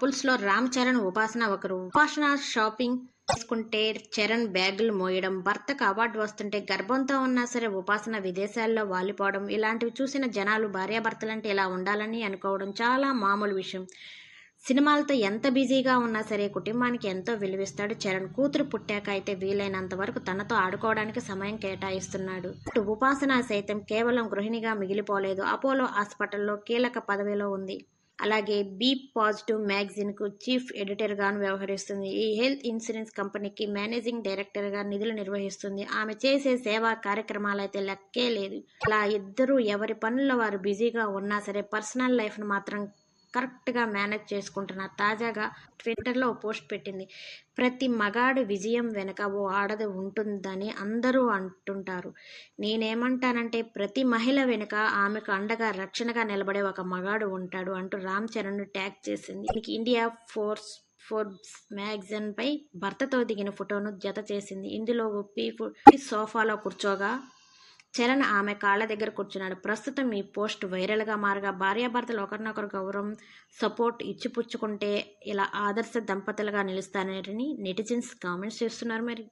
కపుల్స్లో రామ్ చరణ్ ఉపాసన ఒకరు. ఉపాసన షాపింగ్ చేసుకుంటే చరణ్ బ్యాగులు మోయడం భర్తకు అవార్డు వస్తుంటే గర్భంతో ఉన్నా సరే ఉపాసన విదేశాల్లో వాలిపోవడం ఇలాంటివి చూసిన జనాలు భార్యాభర్తలంటే ఇలా ఉండాలని అనుకోవడం చాలా మామూలు విషయం. సినిమాలతో ఎంత బిజీగా ఉన్నా సరే కుటుంబానికి ఎంతో విలువిస్తాడు చరణ్. కూతురు పుట్టాక అయితే వీలైనంత వరకు తనతో ఆడుకోవడానికి సమయం కేటాయిస్తున్నాడు. అటు ఉపాసన సైతం కేవలం గృహిణిగా మిగిలిపోలేదు. అపోలో హాస్పిటల్లో కీలక పదవిలో ఉంది. అలాగే బీ పాజిటివ్ మ్యాగజైన్కు చీఫ్ ఎడిటర్గాను వ్యవహరిస్తుంది. ఈ హెల్త్ ఇన్సూరెన్స్ కంపెనీకి మేనేజింగ్ డైరెక్టర్గా నిధులు నిర్వహిస్తుంది. ఆమె చేసే సేవా కార్యక్రమాలైతే లెక్కే లేదు. అలా ఇద్దరు ఎవరి పనుల్లో వారు బిజీగా ఉన్నా సరే పర్సనల్ లైఫ్ను మాత్రం కరెక్ట్గా మేనేజ్ చేసుకుంటున్నారు తాజాగా ట్విట్టర్లో పోస్ట్ పెట్టింది. ప్రతి మగాడి విజయం వెనక ఓ ఆడది ఉంటుందని అందరూ అంటుంటారు. నేనేమంటానంటే ప్రతి మహిళ వెనుక ఆమెకు అండగా రక్షణగా నిలబడే ఒక మగాడు ఉంటాడు అంటూ రామ్ చరణ్ ట్యాగ్ చేసింది. దీనికి ఇండియా ఫోర్స్ ఫోర్బ్స్ మ్యాగజైన్ పై భర్తతో దిగిన ఫోటోను జత చేసింది. ఇందులో ఒప్పి సోఫాలో కూర్చోగా చరణ్ ఆమె కాళ్ళ దగ్గర కూర్చున్నాడు. ప్రస్తుతం ఈ పోస్ట్ వైరల్గా మారగా భార్యాభర్తలు ఒకరినొకరు గౌరవం సపోర్ట్ ఇచ్చిపుచ్చుకుంటే ఇలా ఆదర్శ దంపతులుగా నిలుస్తారని నెటిజన్స్ కామెంట్స్ చేస్తున్నారు మరి.